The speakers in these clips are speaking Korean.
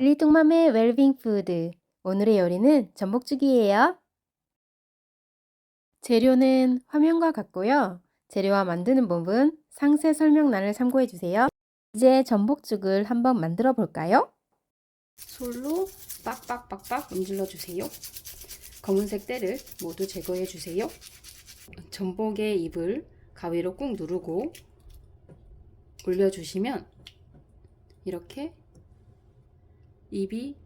리뚱맘의 웰빙 푸드. 오늘의 요리는 전복죽이에요. 재료는 화면과 같고요. 재료와 만드는 법은 상세 설명란을 참고해 주세요. 이제 전복죽을 한번 만들어 볼까요? 솔로 빡빡빡빡 문질러 주세요. 검은색 때를 모두 제거해 주세요. 전복의 입을 가위로 꾹 누르고 올려주시면 이렇게 입이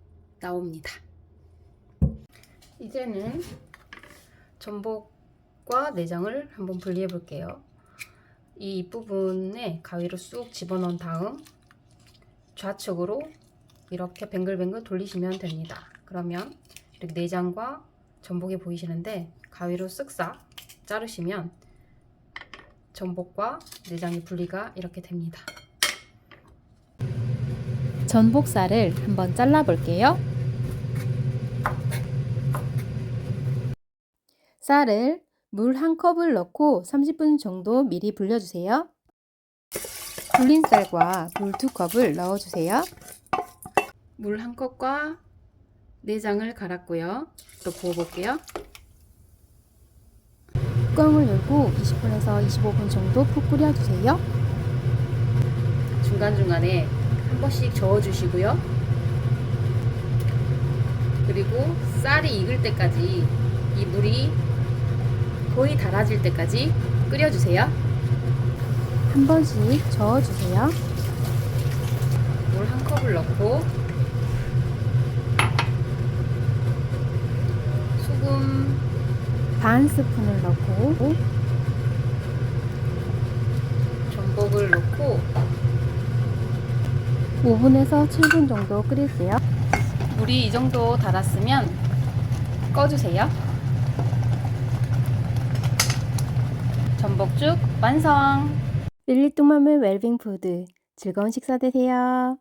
나옵니다. 이제는 전복과 내장을 한번 분리해 볼게요. 이 입부분에 가위로 쑥 집어넣은 다음 좌측으로 이렇게 뱅글뱅글 돌리시면 됩니다. 그러면 이렇게 내장과 전복이 보이시는데 가위로 쓱싹 자르시면 전복과 내장의 분리가 이렇게 됩니다. 전복살을 한번 잘라 볼게요. 쌀을 물 한 컵을 넣고 30분 정도 미리 불려주세요. 불린 쌀과 물두 컵을 넣어주세요. 물한 컵과 내장을 갈았고요. 또 부어볼게요. 뚜껑을 열고 20분에서 25분 정도 푹 끓여주세요. 중간중간에 한 번씩 저어주시고요. 그리고 쌀이 익을 때까지 이 물이 거의 달아질 때까지 끓여주세요. 한 번씩 저어주세요. 물 한 컵을 넣고 소금 반 스푼을 넣고 전복을 넣고 5분에서 7분 정도 끓일게요. 물이 이 정도 달았으면 꺼주세요. 전복죽 완성! 릴리뚱맘의 웰빙 푸드. 즐거운 식사 되세요.